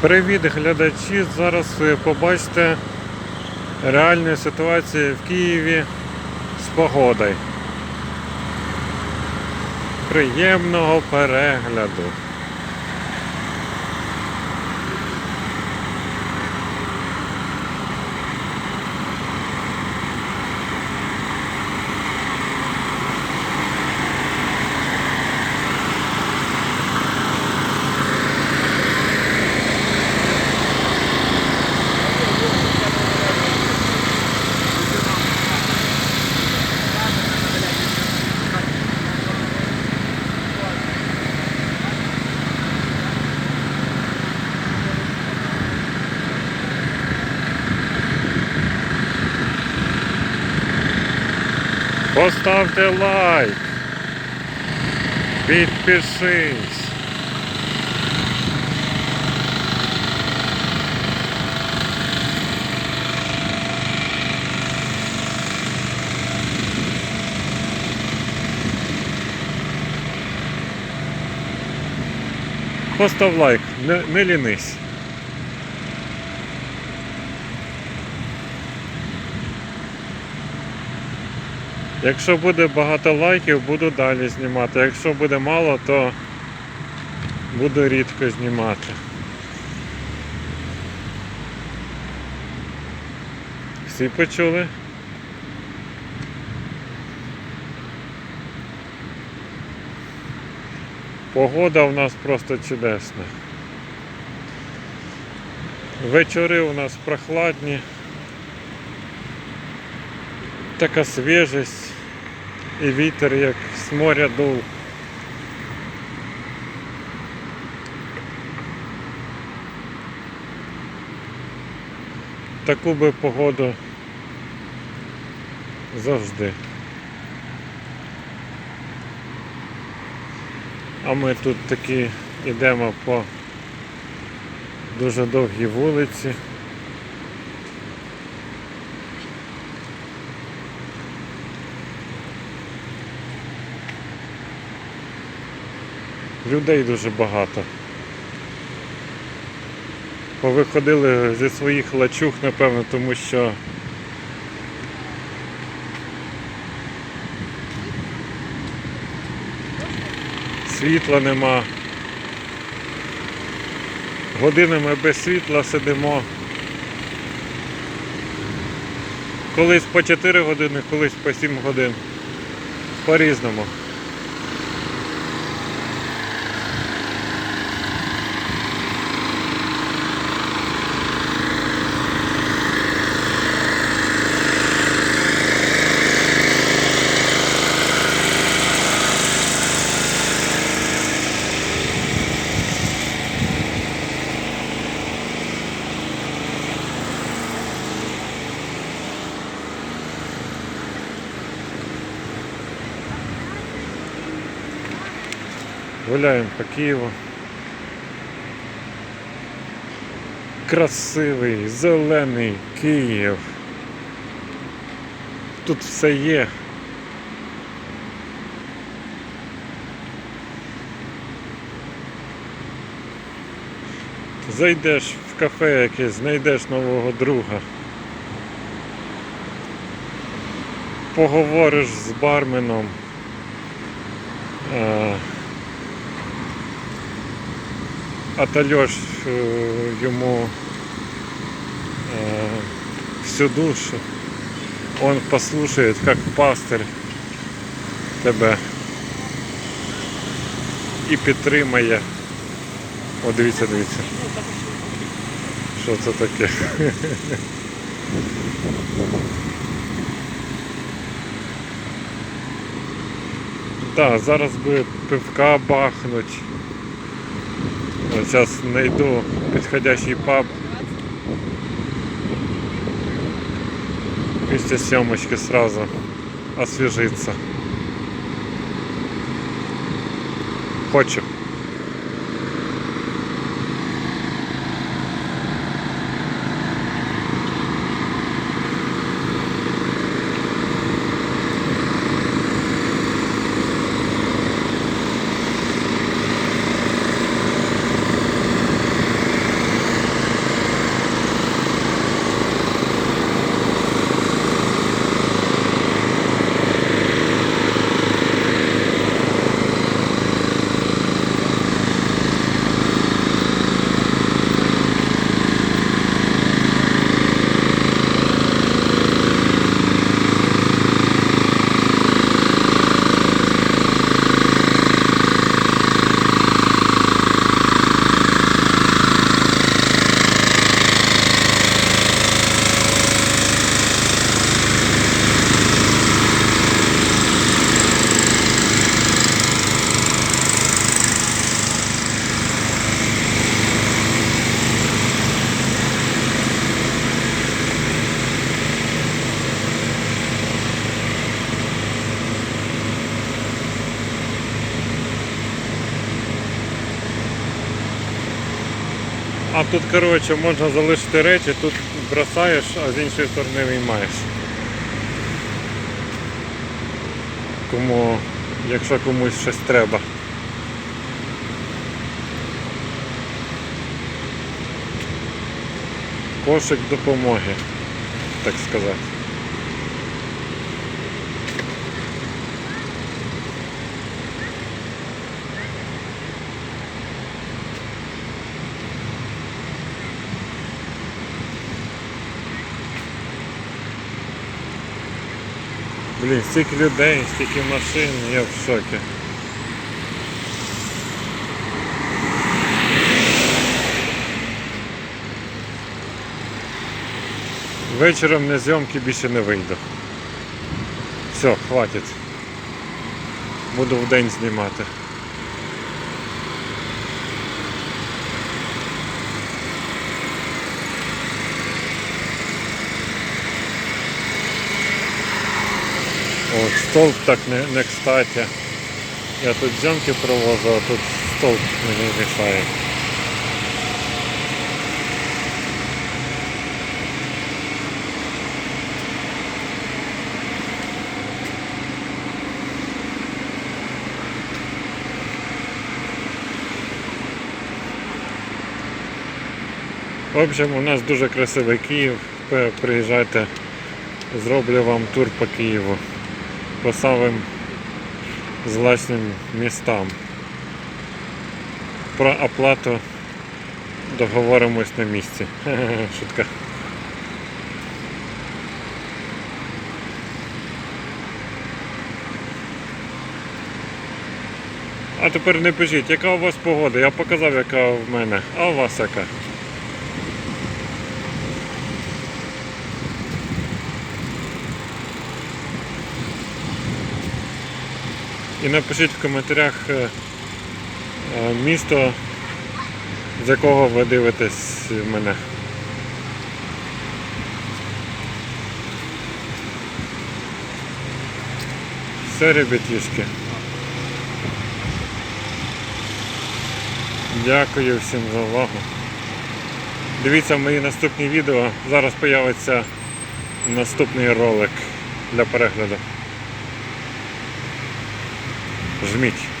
Привіт, глядачі! Зараз ви побачите реальну ситуацію в Києві з погодою. Приємного перегляду. Поставте лайк. Підпишись. Постав лайк, не, не лінись. Якщо буде багато лайків, буду далі знімати. Якщо буде мало, то буду рідко знімати. Всі почули? Погода у нас просто чудесна. Вечори у нас прохладні. Така свіжість і вітер як з моря дув. Таку би погоду завжди. А ми тут такі йдемо по дуже довгій вулиці. Людей дуже багато. Повиходили зі своїх лачуг, напевно, тому що світла нема. Годинами без світла сидимо. Колись по 4 години, колись по 7 годин. По-різному. Гуляємо по Києву. Красивий, зелений Київ. Тут все є. Зайдеш в кафе якесь, знайдеш нового друга. Поговориш з барменом. Е, отольешь э, ему э, всю душу. Он послушает, как пастир тебе і підтримає. О, дивіться, дивіться. Що це таке? Так, зараз би пивка бахнуть. Сейчас найду подходящий паб. Після сьомочки сразу освежиться. Хочу. А тут, коротше, можна залишити речі, тут бросаєш, а з іншої сторони виймаєш. Кому, якщо комусь щось треба. Кошик допомоги, так сказати. Блін, стільки людей, стільки машин, я в шокі. Вечором на зйомки більше не вийду. Все, хватить. Буду в день знімати. Столб так не, не кстати. Я тут зйомки провожу, а тут столб мені мішає. В общем, у нас дуже красивий Київ. Приїжджайте, зроблю вам тур по Києву. По самим злачним містам. Про оплату договоримось на місці. Шутка. А тепер не пишіть, яка у вас погода? Я показав, яка в мене, а у вас яка? І напишіть в коментарях е, е, місто, з якого ви дивитесь мене. Все, ребятішки. Дякую всім за увагу. Дивіться мої наступні відео. Зараз появиться наступний ролик для перегляду. Жміть.